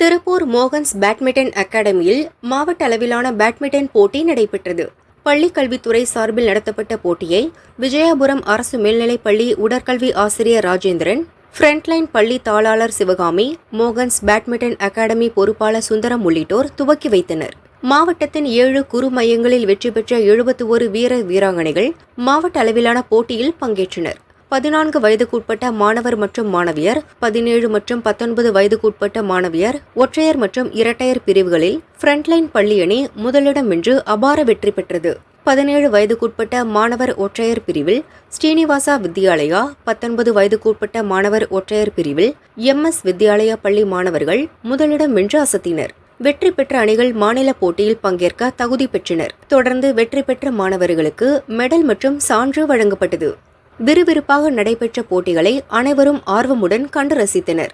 Tiruppur Mohan's badminton அகாடமியில் மாவட்ட அளவிலான பேட்மிண்டன் போட்டி நடைபெற்றது. பள்ளிக்கல்வித்துறை சார்பில் நடத்தப்பட்ட போட்டியை விஜயாபுரம் அரசு மேல்நிலைப் பள்ளி உடற்கல்வி ஆசிரியர் ராஜேந்திரன் ஃப்ரண்ட்லைன் பள்ளி தாளாளர் சிவகாமி மோகன்ஸ் பேட்மிண்டன் அகாடமி பொறுப்பாளர் சுந்தரம் உள்ளிட்டோர் துவக்கி வைத்தனர். மாவட்டத்தின் ஏழு குறு மையங்களில் வெற்றி பெற்ற எழுபத்தி ஒரு வீர வீராங்கனைகள் மாவட்ட அளவிலான போட்டியில் பங்கேற்றனர். பதினான்கு வயதுக்குட்பட்ட மாணவர் மற்றும் மாணவியர் பதினேழு மற்றும் பத்தொன்பது வயதுக்குட்பட்ட மாணவியர் ஒற்றையர் மற்றும் இரட்டையர் பிரிவுகளில் ஃப்ரண்ட்லைன் பள்ளி அணி முதலிடம் வென்று அபார வெற்றி பெற்றது. பதினேழு வயதுக்குட்பட்ட மாணவர் ஒற்றையர் பிரிவில் ஸ்ரீனிவாசா வித்யாலயா பத்தொன்பது வயதுக்குட்பட்ட மாணவர் ஒற்றையர் பிரிவில் எம் எஸ் வித்யாலயா பள்ளி மாணவர்கள் முதலிடம் வென்று அசத்தினர். வெற்றி பெற்ற அணிகள் மாநில போட்டியில் பங்கேற்க தகுதி பெற்றனர். தொடர்ந்து வெற்றி பெற்ற மாணவர்களுக்கு மெடல் மற்றும் சான்று வழங்கப்பட்டது. விறுவிறுப்பாக நடைபெற்ற போட்டிகளை அனைவரும் ஆர்வமுடன் கண்டு ரசித்தனர்.